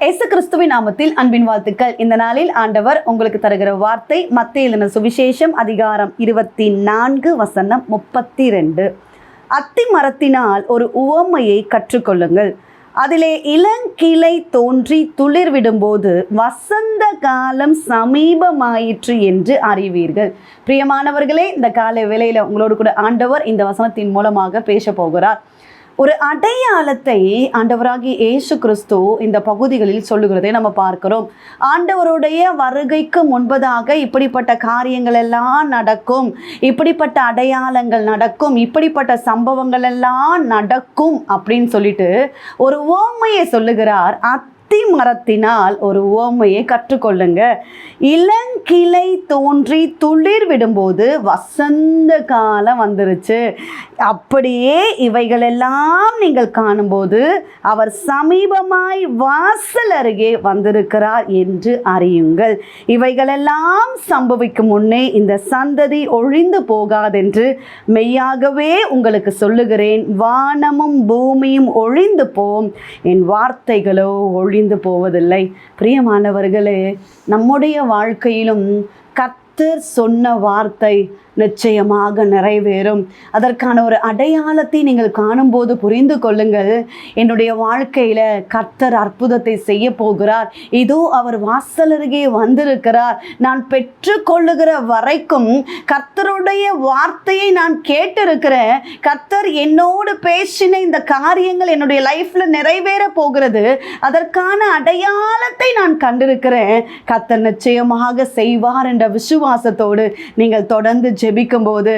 இயேசு கிறிஸ்துவின் நாமத்தில் அன்பின் வாழ்த்துக்கள். இந்த நாளில் ஆண்டவர் உங்களுக்கு தருகிற வார்த்தை மத்திய எழுதின சுவிசேஷம் அதிகாரம் இருபத்தி நான்கு வசனம் முப்பத்தி ரெண்டு அத்தி மரத்தினால் ஒரு உவமையை கற்றுக்கொள்ளுங்கள். அதிலே இளங்கிளை தோன்றி துளிர் விடும்போது வசந்த காலம் சமீபமாயிற்று என்று அறிவீர்கள். பிரியமானவர்களே இந்த காலை வேளையில் உங்களோடு கூட ஆண்டவர் இந்த வசனத்தின் மூலமாக பேச போகிறார். ஒரு அடையாளத்தை ஆண்டவராகி இயேசு கிறிஸ்து இந்த பகுதிகளில் சொல்லுகிறதை நம்ம பார்க்கிறோம். ஆண்டவருடைய வருகைக்கு முன்பதாக இப்படிப்பட்ட காரியங்கள் எல்லாம் நடக்கும். இப்படிப்பட்ட அடையாளங்கள் நடக்கும். இப்படிப்பட்ட சம்பவங்கள் எல்லாம் நடக்கும் அப்படின்னு சொல்லிட்டு ஒரு ஓமையை சொல்லுகிறார். அத் அத்தி மரத்தினால் ஒரு ஓமையை கற்றுக்கொள்ளுங்க. இளங்கிளை தோன்றி துளிர் விடும்போது வசந்த காலம் வந்துருச்சு. அப்படியே இவைகளெல்லாம் நீங்கள் காணும்போது அவர் சமீபமாய் வாசல் அருகே வந்திருக்கிறார் என்று அறியுங்கள். இவைகளெல்லாம் சம்பவிக்கும் முன்னே இந்த சந்ததி ஒழிந்து போகாதென்று மெய்யாகவே உங்களுக்கு சொல்லுகிறேன். வானமும் பூமியும் ஒழிந்து போம். என் வார்த்தைகளோ ஒழி ஒழிந்து போவதில்லை. பிரியமானவர்களே நம்முடைய வாழ்க்கையிலும் கர்த்தர் சொன்ன வார்த்தை நிச்சயமாக நிறைவேறும். அதற்கான ஒரு அடையாளத்தை நீங்கள் காணும்போது புரிந்து கொள்ளுங்கள். என்னுடைய வாழ்க்கையில் கர்த்தர் அற்புதத்தை செய்ய போகிறார். இதோ அவர் வாசல் அருகே வந்திருக்கிறார். நான் பெற்றுக்கொள்ளுகிற வரைக்கும் கர்த்தருடைய வார்த்தையை நான் கேட்டிருக்கிறேன். கர்த்தர் என்னோடு பேசின இந்த காரியங்கள் என்னுடைய லைஃப்பில் நிறைவேற போகிறது. அதற்கான அடையாளத்தை நான் கண்டிருக்கிறேன். கர்த்தர் நிச்சயமாக செய்வார் என்ற விசுவாசத்தோடு நீங்கள் தொடர்ந்து ஜெபிக்கும் போது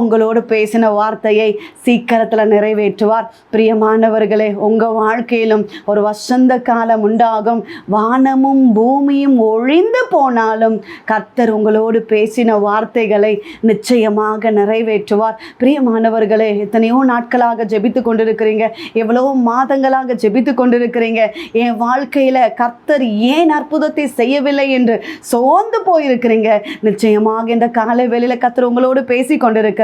உங்களோடு பேசின வார்த்தையை சீக்கிரத்தில் நிறைவேற்றுவார். பிரியமானவர்களே உங்கள் வாழ்க்கையிலும் ஒரு வசந்த காலம் உண்டாகும். வானமும் பூமியும் ஒழிந்து போனாலும் கர்த்தர் உங்களோடு பேசின வார்த்தைகளை நிச்சயமாக நிறைவேற்றுவார். பிரியமானவர்களே எத்தனையோ நாட்களாக ஜெபித்து கொண்டிருக்கிறீங்க. எவ்வளோ மாதங்களாக ஜெபித்து கொண்டிருக்கிறீங்க. என் வாழ்க்கையில் கர்த்தர் ஏன் அற்புதத்தை செய்யவில்லை என்று சோர்ந்து போயிருக்கிறீங்க. நிச்சயமாக இந்த காலை வேளையில் கர்த்தர் உங்களோடு பேசி கொண்டிருக்கிறார்.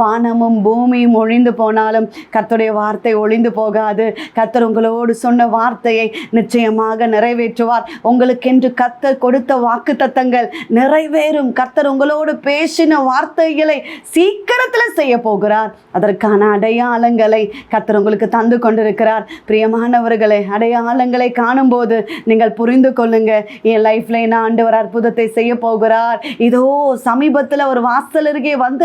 வானமும் பூமியும் ஒழிந்து போனாலும் கர்த்தருடைய வார்த்தை ஒழிந்து போகாது. கர்த்தர் உங்களோடு சொன்ன வார்த்தையை நிச்சயமாக நிறைவேற்றுவார். உங்களுக்கென்று கர்த்தர் கொடுத்த வாக்கு தத்தங்கள் நிறைவேறும். கர்த்தர் உங்களோடு பேசின வார்த்தைகளை சீக்கிரத்தில் செய்ய போகிறார். அதற்கான அடையாளங்களை கர்த்தர் உங்களுக்கு தந்து கொண்டிருக்கிறார். பிரியமானவர்களை அடையாளங்களை காணும்போது நீங்கள் புரிந்து கொள்ளுங்க. என் லைஃப்ல என்ன ஆண்டவர் அற்புதத்தை செய்ய போகிறார். இதோ சமீபத்தில் ஒரு வாசல் அருகே வந்து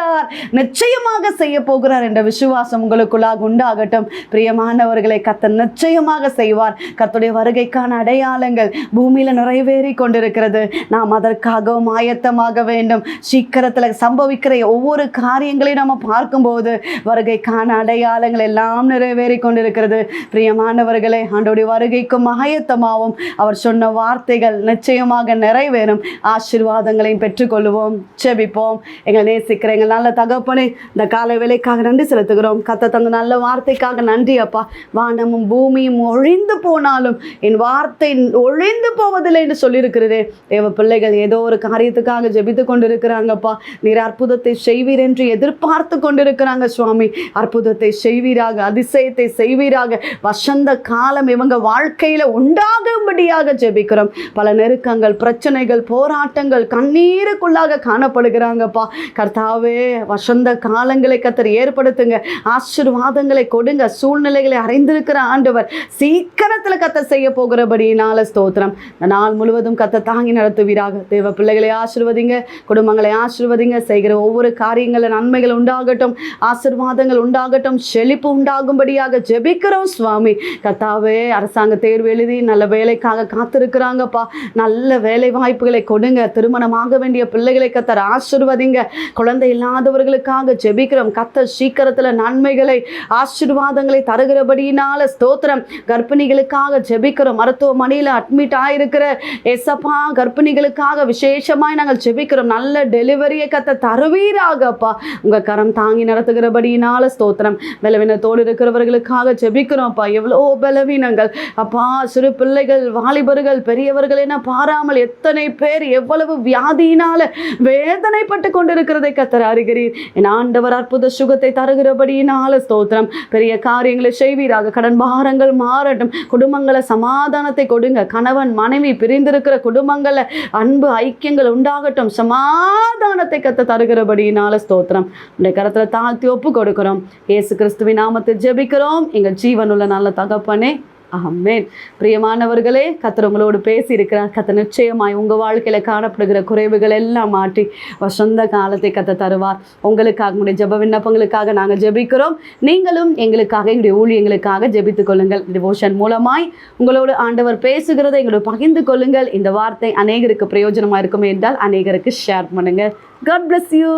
போகிறார் நிச்சயமாக செய்ய போகிறார் என்ற விசுவாசம் உங்களுக்குள்ளாக உண்டாகட்டும். பிரியமானவர்களை கத்த நிச்சயமாக செய்வார். கத்துடைய வருகைக்கான அடையாளங்கள் பூமியில் நிறைவேறி கொண்டிருக்கிறது. நாம் அதற்காகவும் ஆயத்தமாக வேண்டும். சீக்கிரத்தில் சம்பவிக்கிற ஒவ்வொரு காரியங்களையும் நம்ம பார்க்கும்போது வருகைக்கான அடையாளங்கள் எல்லாம் நிறைவேறி கொண்டிருக்கிறது. பிரியமானவர்களே ஆண்டோடைய வருகைக்கும் ஆயத்தமாகவும் அவர் சொன்ன வார்த்தைகள் நிச்சயமாக நிறைவேறும். ஆசீர்வாதங்களையும் பெற்றுக்கொள்வோம் செபிப்போம் எங்களை நேசிக்கிற எங்கள் நல்ல தகப்பனே இந்த காலை வேலைக்காக நன்றி செலுத்துகிறோம். கத்த தந்த நல்ல வார்த்தைக்காக நன்றி அப்பா. வானமும் பூமியும் ஒழிந்து போனாலும் என் வார்த்தை ஒழிந்து போவதில்லை என்று சொல்லியிருக்கிறதே தேவ பிள்ளைகள் ஏதோ ஒரு காரியத்துக்காக ஜெபித்து கொண்டிருக்கிறாங்கப்பா நீர் அற்புதத்தை செய்வீர் என்று எதிர்பார்த்து கொண்டிருக்கிறாங்க சுவாமி. அற்புதத்தை செய்வீராக அதிசயத்தை செய்வீராக. வசந்த காலம் இவங்க வாழ்க்கையில உண்டாகும்படியாக ஜெபிக்கிறோம். பல நெருக்கங்கள் பிரச்சனைகள் போராட்டங்கள் கண்ணீருக்குள்ளாக காணப்படுகிறாங்கப்பா கர்த்தாவே வசந்த காலங்களை கத்தர் ஏற்படுத்துங்க. ஆசீர்வாதங்களை கொடுங்க. சூழ்நிலைகளை அறிந்திருக்கிற ஆண்டவர் சீக்கிரத்தில் கத்த செய்ய போகிறபடியினால ஸ்தோத்திரம். நாள் முழுவதும் கத்த தாங்கி நடத்துவீராக. தேவ பிள்ளைகளை ஆசிர்வதிங்க குடும்பங்களை ஆசிர்வதிங்க. செய்கிற ஒவ்வொரு காரியங்களில் நன்மைகள் உண்டாகட்டும் ஆசிர்வாதங்கள் உண்டாகட்டும் செழிப்பு உண்டாகும்படியாக ஜெபிக்கிறோம் சுவாமி. கத்தாவே அரசாங்க தேர்வு எழுதி நல்ல வேலைக்காக காத்திருக்கிறாங்கப்பா. நல்ல வேலை வாய்ப்புகளை கொடுங்க. திருமணமாக வேண்டிய பிள்ளைகளை கத்தர் ஆசிர்வதிங்க. குழந்தை இல்லாதவர்களுக்காக ஜெபிக்கிறோம். கத்த சீக்கிரத்தில் நன்மைகளை ஆசீர்வாதங்களை தருகிறபடியினால ஸ்தோத்திரம். கர்ப்பிணிகளுக்காக ஜெபிக்கிறோம். மருத்துவமனையில் அட்மிட் ஆயிருக்கிற எஸ்அப்பா கர்ப்பிணிகளுக்காக விசேஷமாய் நாங்கள் ஜெபிக்கிறோம். நல்ல டெலிவரியை கத்த தருவீராகப்பா. உங்கள் கரம் தாங்கி நடத்துகிறபடியினால ஸ்தோத்திரம். பலவீனத்தோடு இருக்கிறவர்களுக்காக ஜெபிக்கிறோம்ப்பா. எவ்வளோ பலவீனங்கள். அப்பா சிறு பிள்ளைகள் வாலிபர்கள் பெரியவர்கள் என பாராமல் எத்தனை பேர் எவ்வளவு வியாதியினால வேதனைப்பட்டு கொண்டிருக்கிறதை கத்தர் அறிகிறீர் என் ஆண்டவர் அற்புத சுகத்தை தருகிறபடியினால ஸ்தோத்திரம். பெரிய காரியங்களை செய்வீராக. கடன் பாரங்கள் மாறட்டும். குடும்பங்களை சமாதானத்தை கொடுங்க. கணவன் மனைவி பிரிந்திருக்கிற குடும்பங்களை அன்பு ஐக்கியங்கள் உண்டாகட்டும். சமாதானத்தை கத்த தருகிறபடியினால ஸ்தோத்திரம். உடைய கரத்தில் தாழ்த்தி ஒப்பு கொடுக்கிறோம். ஏசு கிறிஸ்துவின் நாமத்தை ஜெபிக்கிறோம். எங்கள் ஜீவனுள்ள நல்ல தகப்பனே ஆமென். பிரியமானவர்களே கத்தர் உங்களோடு பேசி இருக்கிறார் கத்த நிச்சயமாய் உங்கள் வாழ்க்கையில் காணப்படுகிற குறைவுகள் எல்லாம் மாற்றி வசந்த காலத்தை கத்த தருவார். உங்களுக்காக உங்களுடைய ஜெப விண்ணப்பங்களுக்காக நாங்கள் ஜெபிக்கிறோம். நீங்களும் எங்களுக்காக எங்களுடைய ஊழியங்களுக்காக ஜெபித்துக் கொள்ளுங்கள். டிவோஷன் மூலமாய் உங்களோடு ஆண்டவர் பேசுகிறத எங்களோட பகிர்ந்து கொள்ளுங்கள். இந்த வார்த்தை அநேகருக்கு பிரயோஜனமாக இருக்கும் என்றால் அநேகருக்கு ஷேர் பண்ணுங்கள் காட் பிளஸ் யூ